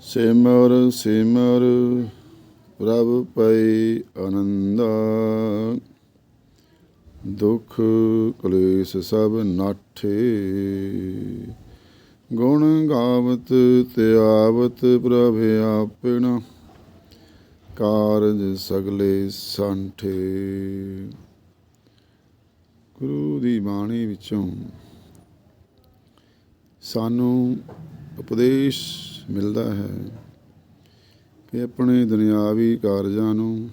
ਸਿਮਰ ਸਿਮਰ, ਪ੍ਰਭ ਪਈ ਆਨੰਦਾ। ਦੁਖ ਕਲੇਸ਼ ਸਭ ਨਾਠੇ। ਗੁਣ ਗਾਵਤ ਤਿਆਵਤ ਪ੍ਰਭ ਆਪਣਾ। ਕਾਰਜ ਸਗਲੇ ਸੰਠੇ। ਗੁਰੂ ਦੀ ਬਾਣੀ ਵਿੱਚੋਂ ਸਾਨੂੰ ਉਪਦੇਸ਼ ਮਿਲਦਾ ਹੈ। ਕਿ ਆਪਣੇ ਦੁਨਿਆਵੀ ਕਾਰਜਾਂ ਨੂੰ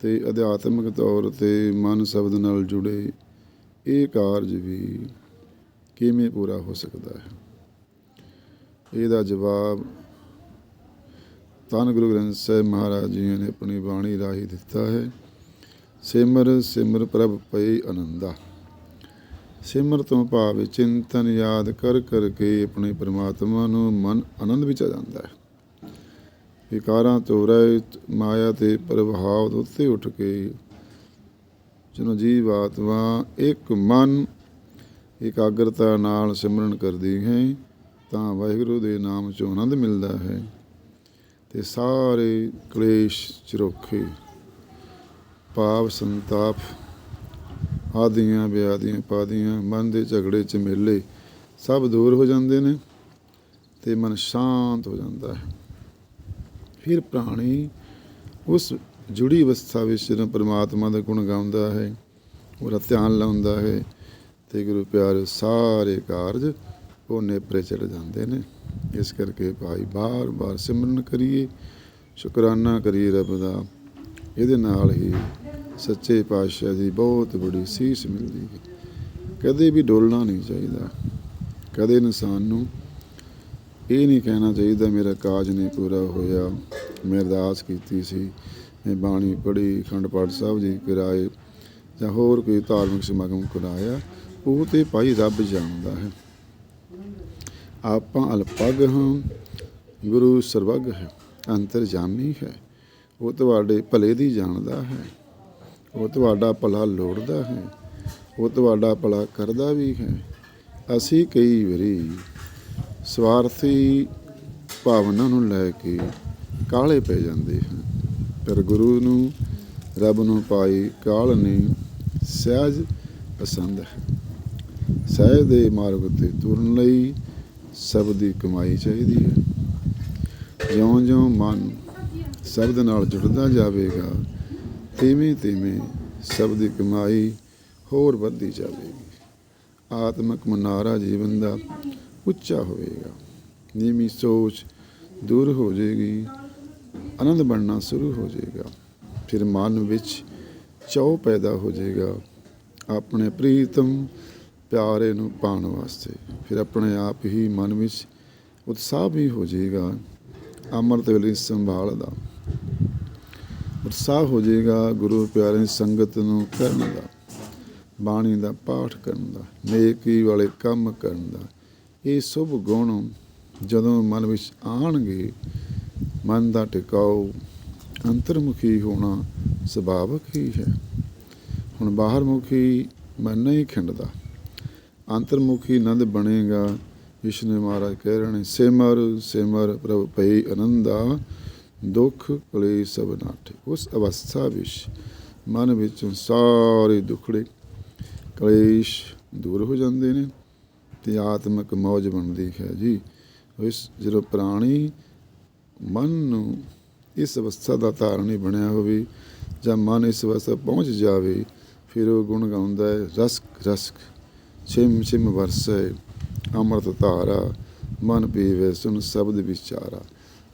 ਤੇ ਅਧਿਆਤਮਿਕ ਤੌਰ ਤੇ ਮਨ ਸ਼ਬਦ ਨਾਲ ਜੁੜੇ ਇਹ ਕਾਰਜ ਵੀ ਕਿਵੇਂ ਪੂਰਾ ਹੋ ਸਕਦਾ ਹੈ? ਇਹਦਾ ਜਵਾਬ ਧੰਨ ਗੁਰੂ ਗ੍ਰੰਥ ਸਾਹਿਬ ਮਹਾਰਾਜ ਜੀ ਨੇ ਆਪਣੀ ਬਾਣੀ ਰਾਹੀਂ ਦਿੱਤਾ ਹੈ। ਸਿਮਰ ਸਿਮਰ ਪ੍ਰਭ ਪਈ ਆਨੰਦਾ ਸਿਮਰ ਤੋਂ ਭਾਵ ਚਿੰਤਨ ਯਾਦ ਕਰ ਕਰਕੇ ਆਪਣੇ ਪ੍ਰਮਾਤਮਾ ਨੂੰ ਮਨ ਆਨੰਦ ਵਿੱਚ ਆ ਜਾਂਦਾ ਹੈ। ਵਿਕਾਰਾਂ ਤੋਂ ਰਹਿਤ ਮਾਇਆ ਤੇ ਪ੍ਰਭਾਵ ਉੱਤੇ ਉੱਠ ਕੇ ਜਦੋਂ ਜੀਵ ਆਤਮਾ ਇੱਕ ਮਨ ਇਕਾਗਰਤਾ ਨਾਲ ਸਿਮਰਨ ਕਰਦੀ ਹੈ, ਤਾਂ ਵਾਹਿਗੁਰੂ ਦੇ ਨਾਮ ਚੋਂ ਆਨੰਦ ਮਿਲਦਾ ਹੈ ਤੇ ਸਾਰੇ ਕਲੇਸ਼ ਚਰੋਖੇ ਪਾਪ ਸੰਤਾਪ ਆਦੀਆਂ, ਵਿਆਦੀਆਂ, ਪਾਦੀਆਂ ਮਨ ਦੇ ਝਗੜੇ, ਝਮੇਲੇ ਸਭ ਦੂਰ ਹੋ ਜਾਂਦੇ ਨੇ ਤੇ ਮਨ ਸ਼ਾਂਤ ਹੋ ਜਾਂਦਾ ਹੈ। ਫਿਰ ਪ੍ਰਾਣੀ ਉਸ ਜੁੜੀ ਅਵਸਥਾ ਵਿੱਚ ਜਦੋਂ ਪਰਮਾਤਮਾ ਦਾ ਗੁਣ ਗਾਉਂਦਾ ਹੈ, ਉਹਦਾ ਧਿਆਨ ਲਾਉਂਦਾ ਹੈ ਤੇ ਗੁਰੂ ਪਿਆਰੇ ਸਾਰੇ ਕਾਰਜ ਉਹ ਨੇਪਰੇ ਚੜ ਜਾਂਦੇ ਨੇ। ਇਸ ਕਰਕੇ ਭਾਈ ਬਾਰ-ਬਾਰ ਸਿਮਰਨ ਕਰੀਏ, ਸ਼ੁਕਰਾਨਾ ਕਰੀਏ ਰੱਬ ਦਾ। ਇਹਦੇ ਨਾਲ ਹੀ ਸੱਚੇ ਪਾਤਸ਼ਾਹ ਦੀ ਬਹੁਤ ਬੜੀ ਸੀਸ ਮਿਲਦੀ ਹੈ। ਕਦੇ ਵੀ ਡੋਲਣਾ ਨਹੀਂ ਚਾਹੀਦਾ। ਕਦੇ ਇਨਸਾਨ ਨੂੰ ਇਹ ਨਹੀਂ ਕਹਿਣਾ ਚਾਹੀਦਾ, ਮੇਰਾ ਕਾਜ ਨਹੀਂ ਪੂਰਾ ਹੋਇਆ। ਮੈਂ ਅਰਦਾਸ ਕੀਤੀ ਸੀ। ਮੈਂ ਬਾਣੀ ਪੜ੍ਹੀ, ਅਖੰਡ ਪਾਠ ਸਾਹਿਬ ਜੀ ਕਰਾਏ ਜਾਂ ਹੋਰ ਕੋਈ ਧਾਰਮਿਕ ਸਮਾਗਮ ਕਰਾਇਆ, ਉਹ ਤੇ ਭਾਈ ਰੱਬ ਜਾਣਦਾ ਹੈ। ਆਪਾਂ ਅਲਪਗ ਹਾਂ, ਗੁਰੂ ਸਰਵਗ ਹੈ, ਅੰਤਰਜਾਮੀ ਹੈ। ਉਹ ਤੁਹਾਡੇ ਭਲੇ ਦੀ ਜਾਣਦਾ ਹੈ। ਉਹ ਤੁਹਾਡਾ ਭਲਾ ਲੋੜਦਾ ਹੈ, ਉਹ ਤੁਹਾਡਾ ਭਲਾ ਕਰਦਾ ਵੀ ਹੈ। ਅਸੀਂ ਕਈ ਵਾਰੀ ਸਵਾਰਥੀ ਭਾਵਨਾ ਨੂੰ ਲੈ ਕੇ ਕਾਲੇ ਪੈ ਜਾਂਦੇ ਹਾਂ। ਪਰ ਗੁਰੂ ਨੂੰ, ਰੱਬ ਨੂੰ ਪਾਈ ਕਾਲ ਨਹੀਂ ਸਹਿਜ ਪਸੰਦ ਹੈ। ਸਹਿਜ ਦੇ ਮਾਰਗ ਤੇ ਤੁਰਨ ਲਈ ਸ਼ਬਦ ਦੀ ਕਮਾਈ ਚਾਹੀਦੀ ਹੈ। ਜਿਉਂ-ਜਿਉਂ ਮਨ ਸ਼ਬਦ ਨਾਲ ਜੁੜਦਾ ਜਾਵੇਗਾ ਤਿਵੇਂ ਤਿਵੇਂ ਸਭ ਦੀ ਕਮਾਈ ਹੋਰ ਵੱਧਦੀ ਜਾਵੇਗੀ। ਆਤਮਕ ਮਨਾਰਾ ਜੀਵਨ ਦਾ ਉੱਚਾ ਹੋਵੇਗਾ। ਨੀਵੀਂ ਸੋਚ ਦੂਰ ਹੋ ਜਾਏਗੀ, ਆਨੰਦ ਬਣਨਾ ਸ਼ੁਰੂ ਹੋ ਜਾਏਗਾ। ਫਿਰ ਮਨ ਵਿੱਚ ਚਾਉ ਪੈਦਾ ਹੋ ਜਾਏਗਾ ਆਪਣੇ ਪ੍ਰੀਤਮ ਪਿਆਰੇ ਨੂੰ ਪਾਉਣ ਵਾਸਤੇ। ਫਿਰ ਆਪਣੇ ਆਪ ਹੀ ਮਨ ਵਿੱਚ ਉਤਸ਼ਾਹ ਵੀ ਹੋ ਜਾਏਗਾ ਅੰਮ੍ਰਿਤ ਵੇਲੇ ਸੰਭਾਲ ਦਾ ਉਤਸ਼ਾਹ ਹੋ ਜਾਏਗਾ ਗੁਰੂ ਪਿਆਰੇ ਦੀ ਸੰਗਤ ਨੂੰ ਕਰਨ ਦਾ, ਬਾਣੀ ਦਾ ਪਾਠ ਕਰਨ ਦਾ, ਨੇਕੀ ਵਾਲੇ ਕੰਮ ਕਰਨ ਦਾ। ਇਹ ਸਭ ਗੁਣ ਜਦੋਂ ਮਨ ਵਿੱਚ ਆਣਗੇ, ਮਨ ਦਾ ਟਿਕਾਉ ਅੰਤਰਮੁਖੀ ਹੋਣਾ ਸੁਭਾਵਕ ਹੀ ਹੈ। ਹੁਣ ਬਾਹਰਮੁਖੀ ਮਨ ਨਹੀਂ ਖਿੰਡਦਾ। ਅੰਤਰਮੁਖੀ ਨੰਦ ਬਣੇਗਾ, ਵਿਸ਼ਨੂੰ ਮਹਾਰਾਜ ਕਹਿ ਰਹੇ ਨੇ, ਸਿਮਰ ਸਿਮਰ ਪ੍ਰਭ ਭਈ ਆਨੰਦਾ। ਦੁੱਖ ਕਲੇਸ਼ ਸਭ ਨਾਠੇ। ਉਸ ਅਵਸਥਾ ਵਿੱਚ ਮਨ ਵਿੱਚੋਂ ਸਾਰੇ ਦੁੱਖੜੇ ਕਲੇਸ਼ ਦੂਰ ਹੋ ਜਾਂਦੇ ਨੇ ਤੇ ਆਤਮਿਕ ਮੌਜ ਬਣਦੀ ਹੈ ਜੀ। ਇਸ ਜਦੋਂ ਪ੍ਰਾਣੀ ਮਨ ਨੂੰ ਇਸ ਅਵਸਥਾ ਦਾ ਧਾਰਨੀ ਬਣਿਆ ਹੋਵੇ ਜਾਂ ਮਨ ਇਸ ਅਵਸਥਾ ਪਹੁੰਚ ਜਾਵੇ, ਫਿਰ ਉਹ ਗੁਣ ਗਾਉਂਦਾ ਹੈ, ਰਸਕ ਰਸਕ, ਛਿਮ ਛਿਮ ਵਰਸੈ, ਅੰਮ੍ਰਿਤ ਧਾਰਾ, ਮਨ ਪੀਵੇ ਸੁਨ ਸ਼ਬਦ ਵਿਚਾਰਾ।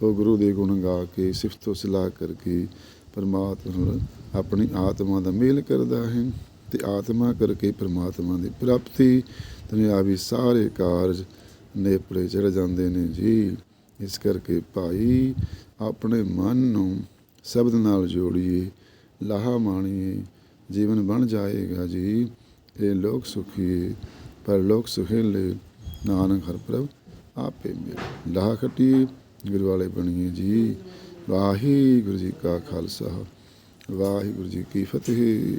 ਉਹ ਗੁਰੂ ਦੇ ਗੁਣ ਗਾ ਕੇ, ਸਿਫਤੋ ਸਲਾਹ ਕਰਕੇ ਪਰਮਾਤਮਾ ਨਾਲ ਆਪਣੀ ਆਤਮਾ ਦਾ ਮੇਲ ਕਰਦਾ ਹੈ ਤੇ ਆਤਮਾ ਕਰਕੇ ਪਰਮਾਤਮਾ ਦੀ ਪ੍ਰਾਪਤੀ ਦੁਨਿਆਵੀ ਸਾਰੇ ਕਾਰਜ ਨੇਪਰੇ ਚੜ ਜਾਂਦੇ ਨੇ ਜੀ। ਇਸ ਕਰਕੇ ਭਾਈ ਆਪਣੇ ਮਨ ਨੂੰ ਸ਼ਬਦ ਨਾਲ ਜੋੜੀਏ, ਲਾਹਾ ਮਾਣੀਏ, ਜੀਵਨ ਬਣ ਜਾਏਗਾ ਜੀ। ਇਹ ਲੋਕ ਸੁਖੀਏ, ਪਰ ਲੋਕ ਸੁਹੇਲੇ, ਨਾਨਕ ਹਰ ਪ੍ਰਭ ਆਪੇ ਮਿਲ। ਲਾਹ ਖੱਟੀ ਗੁਰੂ ਵਾਲੇ ਬਣੀਏ ਜੀ। ਵਾਹਿਗੁਰੂ ਜੀ ਕਾ ਖਾਲਸਾ। ਵਾਹਿਗੁਰੂ ਜੀ ਕੀ ਫਤਿਹ।